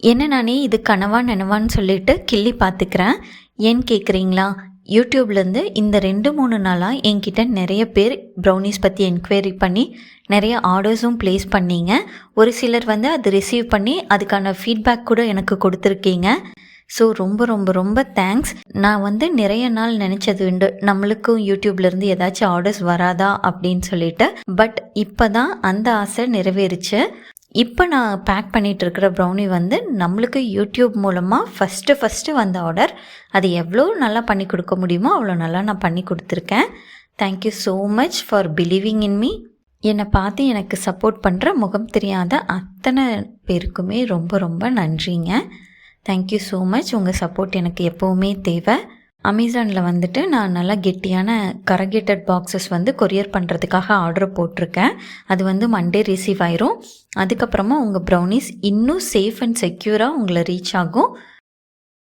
என்ன நானே இது கனவா நனவான்னு சொல்லிட்டு கிள்ளி பார்த்துக்கிறேன். ஏன்னு கேட்குறீங்களா யூடியூப்லேருந்து இந்த ரெண்டு மூணு நாளாக என்கிட்ட நிறைய பேர் ப்ரௌனிஸ் பற்றி என்கொயரி பண்ணி நிறைய ஆர்டர்ஸும் ப்ளேஸ் பண்ணீங்க. ஒரு சிலர் வந்து அது ரிசீவ் பண்ணி அதுக்கான ஃபீட்பேக் கூட எனக்கு கொடுத்துருக்கீங்க. ஸோ ரொம்ப ரொம்ப ரொம்ப தேங்க்ஸ் நான் வந்து நிறைய நாள் நினச்சது உண்டு நம்மளுக்கும் யூடியூப்லேருந்து ஏதாச்சும் ஆர்டர்ஸ் வராதா அப்படின்னு சொல்லிட்டு. பட் இப்போ தான் அந்த ஆசை நிறைவேறுச்சு. இப்போ நான் பேக் பண்ணிட்டு இருக்கிற ப்ரௌனி வந்து நம்மளுக்கு யூடியூப் மூலமாக ஃபஸ்ட்டு ஃபஸ்ட்டு வந்த ஆர்டர் அது எவ்வளோ நல்லா பண்ணி கொடுக்க முடியுமோ அவ்வளோ நல்லா நான் பண்ணி கொடுத்துருக்கேன். Thank you so much for believing in me என்னை பார்த்து எனக்கு சப்போர்ட் பண்ணுற முகம் தெரியாத அத்தனை பேருக்குமே ரொம்ப ரொம்ப நன்றிங்க. தேங்க்யூ ஸோ மச் உங்கள் சப்போர்ட் எனக்கு எப்போவுமே தேவை. அமேசானில் வந்துட்டு நான் நல்லா கெட்டியான கரகேட்டட் பாக்ஸஸ் வந்து கொரியர் பண்ணுறதுக்காக ஆர்டர் போட்டிருக்கேன். அது வந்து மண்டே ரிசீவ் ஆயிரும். அதுக்கப்புறமா உங்கள் ப்ரௌனிஸ் இன்னும் சேஃப் அண்ட் செக்யூராக உங்களை ரீச் ஆகும்.